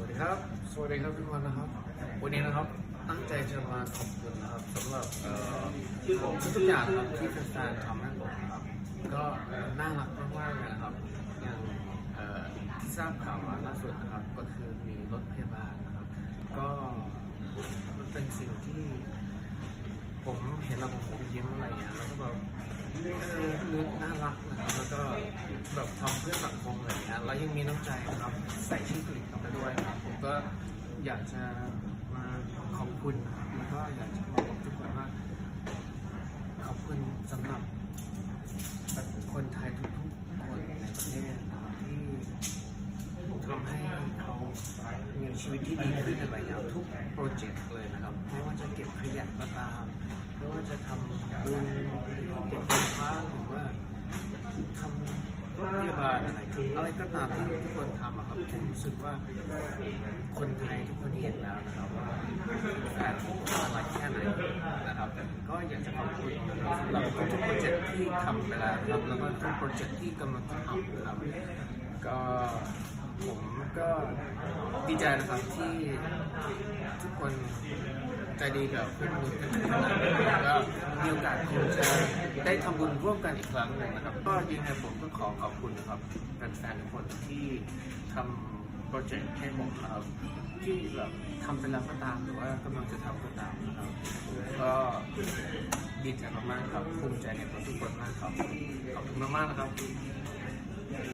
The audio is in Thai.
วัสดีครับ สวัสดีครับทุกคนนะครับ วันนี้นะครับตั้งใจจะมาขอบคุณนะครับสำหรับเอ่อทุกอย่างครับที่แฟนๆทำให้ผมนะครับ ก็น่ารักมากๆเลยนะครับ อย่างเอ่อที่ทราบข่าวมาล่าสุดนะครับ ก็คือมีรถพยาบาลนะครับ ก็มันเป็นสิ่งที่ผมเห็นแล้วผมผมยิ้มอะไรอย่างเงี้ยแล้วก็แบบเออนึกน่ารักนะครับ แล้วก็แบบทำเพื่อสังคมเงี้ย แล้วยังมีน้ำใจนะครับ ใส่ชื่อผลิตเข้าไปด้วยครับผมก็อยากจะมาขอบคุณนะครับแล้วก็อยากจะมาบอกทุกคนว่าขอบคุณสำหรับคนไทยทุกๆคนในประเทศนะครับที่ทำให้เขามีชีวิตที่ดีขึ้นในระยะทุกโปรเจกต์เลยนะครับไม่ว่าจะเก็บขยะก็ตามไม่ว่าจะทำบุญำโรงพยาอะไรอะไรก็ตามที่ทุกคนทำอะครับผมรู้สึกว่าคนไทยทุกคนเห็นแล้วนะครับว่าการอะไรแค่ไหนนะครับก็อยากจะขอบคุณนะครับสำหรับทุกโปรเจกต์ที่ทำไปแล้วครับแล้วก็ทุกโปรเจกต์ที่กำลังจะทำนะครับก็ผมก็ดีใจนะครับที่ทุกคนใจดีกับเพื่อนมนุษย์กันแล้ว มีโอกาสคงจะได้ทำบุญร่วมกันอีกครั้งหนึ่งนะครับ ก็ยังไงผมก็ขอขอบคุณนะครับแฟนๆทุกคนที่ทำโปรเจกต์ให้ผมครับที่แบบทำไปแล้วก็ตามหรือว่ากำลังจะทำก็ตามนะครับก็ดีใจมากๆครับภูมิใจในตัวทุกคนมากครับขอบคุณมากๆนะครับ